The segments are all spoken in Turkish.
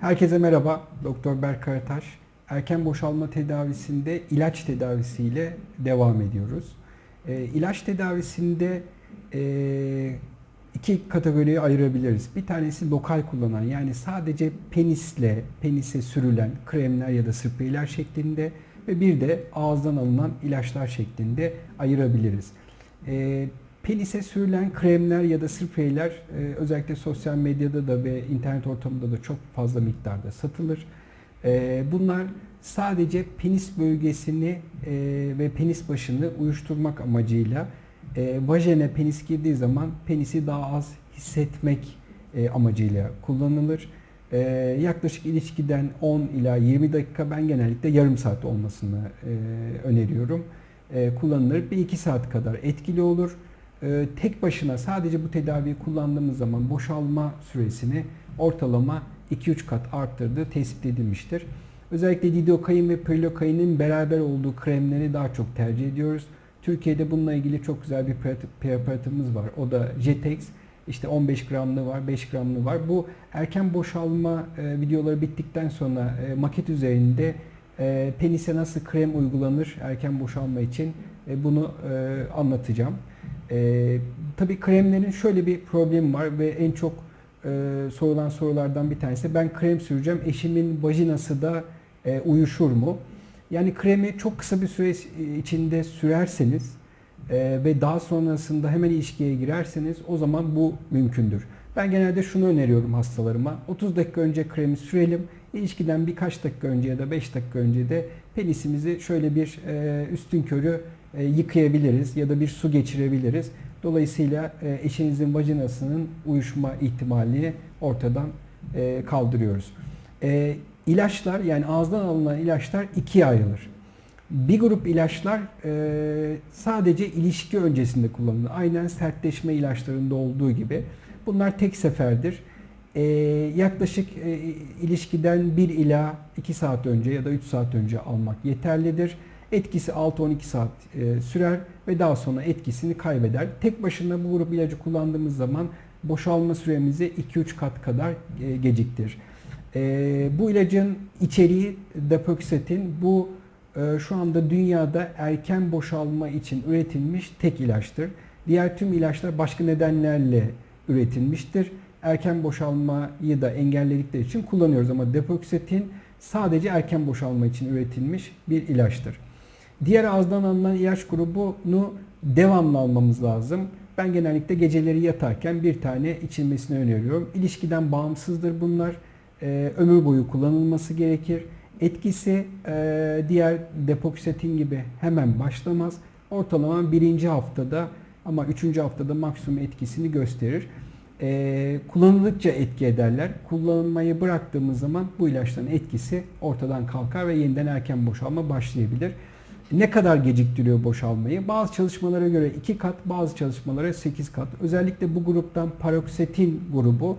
Herkese merhaba. Doktor Berk Karataş. Erken boşalma tedavisinde ilaç tedavisiyle devam ediyoruz. E, ilaç tedavisinde e, iki kategoriye ayırabiliriz. Bir tanesi lokal kullanan yani sadece penisle, penise sürülen kremler ya da spreyler şeklinde ve bir de ağızdan alınan ilaçlar şeklinde ayırabiliriz. E, penise sürülen kremler ya da spreyler e, özellikle sosyal medyada da ve internet ortamında da çok fazla miktarda satılır. E, bunlar sadece penis bölgesini e, ve penis başını uyuşturmak amacıyla e, vajene penis girdiği zaman penisi daha az hissetmek e, amacıyla kullanılır. E, yaklaşık ilişkiden 10 ila 20 dakika ben genellikle yarım saat olmasını e, öneriyorum. E, kullanılır. 1-2 saat kadar etkili olur. E, tek başına sadece bu tedaviyi kullandığımız zaman boşalma süresini ortalama 2-3 kat arttırdığı tespit edilmiştir. Özellikle lidokain ve prilokainin beraber olduğu kremleri daha çok tercih ediyoruz. Türkiye'de bununla ilgili çok güzel bir preparatımız var. O da Jetex. İşte 15 gramlı var, 5 gramlı var. Bu erken boşalma e, videoları bittikten sonra e, maket üzerinde e, penise nasıl krem uygulanır erken boşalma için e, bunu e, anlatacağım. E, tabii kremlerin şöyle bir problemi var ve en çok e, sorulan sorulardan bir tanesi ben krem süreceğim eşimin vajinası da e, uyuşur mu? Yani kremi çok kısa bir süre içinde sürerseniz e, ve daha sonrasında hemen ilişkiye girerseniz o zaman bu mümkündür. Ben genelde şunu öneriyorum hastalarıma. 30 dakika önce kremi sürelim. İlişkiden birkaç dakika önce ya da 5 dakika önce de penisimizi şöyle bir e, üstün körü e, yıkayabiliriz ya da bir su geçirebiliriz. Dolayısıyla e, eşinizin vajinasının uyuşma ihtimalini ortadan e, kaldırıyoruz. E, ilaçlar yani ağızdan alınan ilaçlar ikiye ayrılır. Bir grup ilaçlar sadece ilişki öncesinde kullanılır. Aynen sertleşme ilaçlarında olduğu gibi. Bunlar tek seferdir. Yaklaşık ilişkiden 1 ila 2 saat önce ya da 3 saat önce almak yeterlidir. Etkisi 6-12 saat e, sürer ve daha sonra etkisini kaybeder. Tek başına bu grup ilacı kullandığımız zaman boşalma süremizi 2-3 kat kadar e, geciktirir. E, bu ilacın içeriği depoksitin. Bu e, şu anda dünyada erken boşalma için üretilmiş tek ilaçtır. Diğer tüm ilaçlar başka nedenlerle üretilmiştir. Erken boşalmayı da engelledikleri için kullanıyoruz ama depoksitin sadece erken boşalma için üretilmiş bir ilaçtır. Diğer ağızdan alınan ilaç grubunu devamlı almamız lazım. Ben genellikle geceleri yatarken bir tane içilmesini öneriyorum. İlişkiden bağımsızdır bunlar. Ee, ömür boyu kullanılması gerekir. Etkisi e, diğer depoksitin gibi hemen başlamaz. Ortalama birinci haftada ama üçüncü haftada maksimum etkisini gösterir. Ee, kullanıldıkça etki ederler. Kullanmayı bıraktığımız zaman bu ilaçların etkisi ortadan kalkar ve yeniden erken boşalma başlayabilir. Ne kadar geciktiriyor boşalmayı? Bazı çalışmalara göre 2 kat, bazı çalışmalara 8 kat. Özellikle bu gruptan paroksetin grubu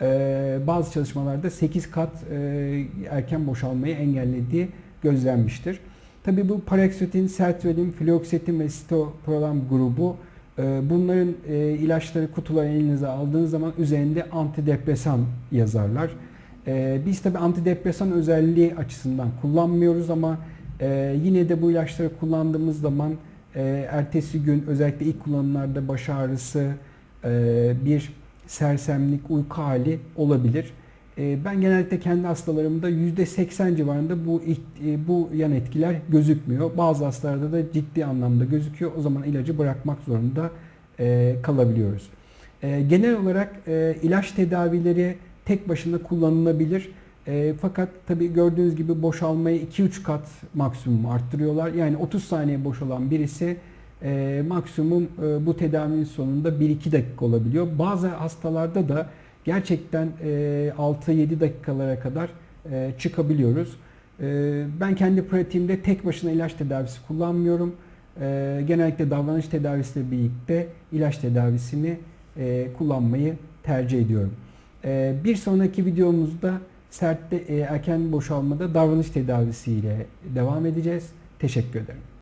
e, bazı çalışmalarda 8 kat e, erken boşalmayı engellediği gözlenmiştir. Tabii bu paroksetin, sertraline, fluoksetin ve sitoprolam grubu e, bunların ilaçları kutuları elinize aldığınız zaman üzerinde antidepresan yazarlar. Biz tabi antidepresan özelliği açısından kullanmıyoruz ama ee, yine de bu ilaçları kullandığımız zaman e, ertesi gün özellikle ilk kullanımlarda baş ağrısı, e, bir sersemlik, uyku hali olabilir. E, ben genellikle kendi hastalarımda %80 civarında bu e, bu yan etkiler gözükmüyor. Bazı hastalarda da ciddi anlamda gözüküyor. O zaman ilacı bırakmak zorunda e, kalabiliyoruz. E, genel olarak e, ilaç tedavileri tek başına kullanılabilir. E, fakat tabi gördüğünüz gibi boşalmayı 2-3 kat maksimum arttırıyorlar. Yani 30 saniye boşalan birisi e, maksimum e, bu tedavinin sonunda 1-2 dakika olabiliyor. Bazı hastalarda da gerçekten e, 6-7 dakikalara kadar e, çıkabiliyoruz. E, ben kendi pratiğimde tek başına ilaç tedavisi kullanmıyorum. E, genellikle davranış tedavisiyle birlikte ilaç tedavisini e, kullanmayı tercih ediyorum. E, bir sonraki videomuzda sertte e, erken boşalmada davranış tedavisiyle devam edeceğiz. Teşekkür ederim.